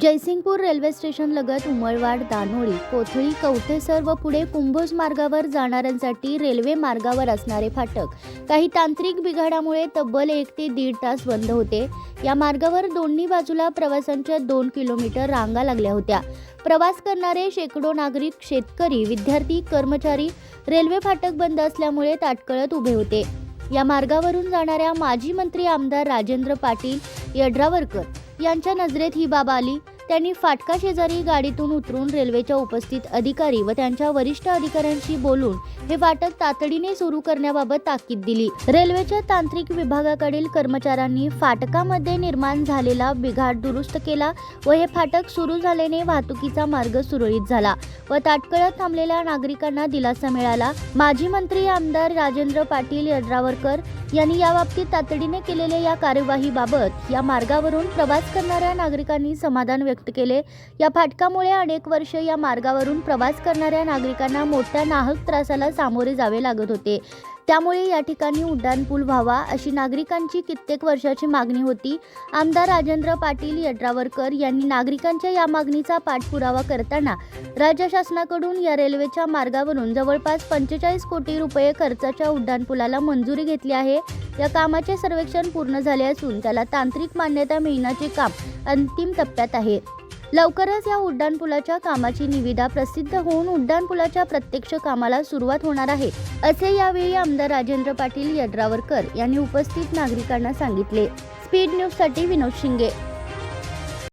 Jaysingpur railway station लगत उमळवाड दानोळी कोथळी कवठेसर व पुढे कुंभोज मार्गावर जाणाऱ्यांसाठी रेल्वे मार्गावर असणारे फाटक. काही तांत्रिक बिघाडामुळे तब्बल एक ते दीड तास बंद होते. या मार्गावर दोन्ही बाजूला प्रवासांच्या दोन किलोमीटर रांगा लागल्या होत्या. प्रवास करणारे शेकडो नागरिक शेतकरी विद्यार्थी कर्मचारी रेल्वे फाटक बंद असल्यामुळे ताटकळत उभे होते. या मार्गावरून जाणाऱ्या माजी मंत्री आमदार राजेंद्र पाटील यड्रावरकर यांच्या नजरेत ही बाब आली. त्यांनी फाटका शेजारी गाडीतून उतरून रेल्वेच्या उपस्थित अधिकारी व त्यांच्या वरिष्ठ अधिकाऱ्यांशी बोलून हे फाटक तातडीने सुरू करण्याबाबत ताकीद दिली. रेल्वेच्या तांत्रिक विभागाकडील कर्मचाऱ्यांनी फाटकामध्ये निर्माण झालेला बिघाड दुरुस्त केला व हे फाटक सुरू झाल्याने वाहतुकीचा मार्ग सुरळीत झाला व ताटकळत थांबलेल्या नागरिकांना दिलासा मिळाला. माजी मंत्री आमदार राजेंद्र पाटील यड्रावरकर यांनी याबाबतीत तातडीने केलेल्या या कार्यवाहीबाबत या मार्गावरून प्रवास करणाऱ्या नागरिकांनी समाधान व्यक्त केले. या फाटकामुळे अनेक वर्ष या मार्गावरून प्रवास करणाऱ्या नागरिकांना मोठ्या नाहक त्रासाला सामोरे जावे लागत होते. त्यामुळे या ठिकाणी उड्डाणपूल व्हावा अशी नागरिकांची कित्येक वर्षाची मागणी होती. आमदार राजेंद्र पाटील यड्रावरकर यांनी नागरिकांच्या या मागणीचा पाठपुरावा करताना राज्य शासनाकडून या रेल्वेच्या मार्गावरून जवळपास पंचेचाळीस कोटी रुपये खर्चाच्या उड्डाणपुलाला मंजुरी घेतली आहे. या कामाचे सर्वेक्षण पूर्ण झाले असून त्याला तांत्रिक मान्यता मिळण्याचे काम अंतिम टप्प्यात आहे. लवकरच या उड्डाणपुलाच्या कामाची निविदा प्रसिद्ध होऊन उड्डाणपुलाच्या प्रत्यक्ष कामाला सुरुवात होणार आहे असे यावेळी आमदार राजेंद्र पाटील यड्रावरकर यांनी उपस्थित नागरिकांना सांगितले. स्पीड न्यूजसाठी विनोद शिंगे.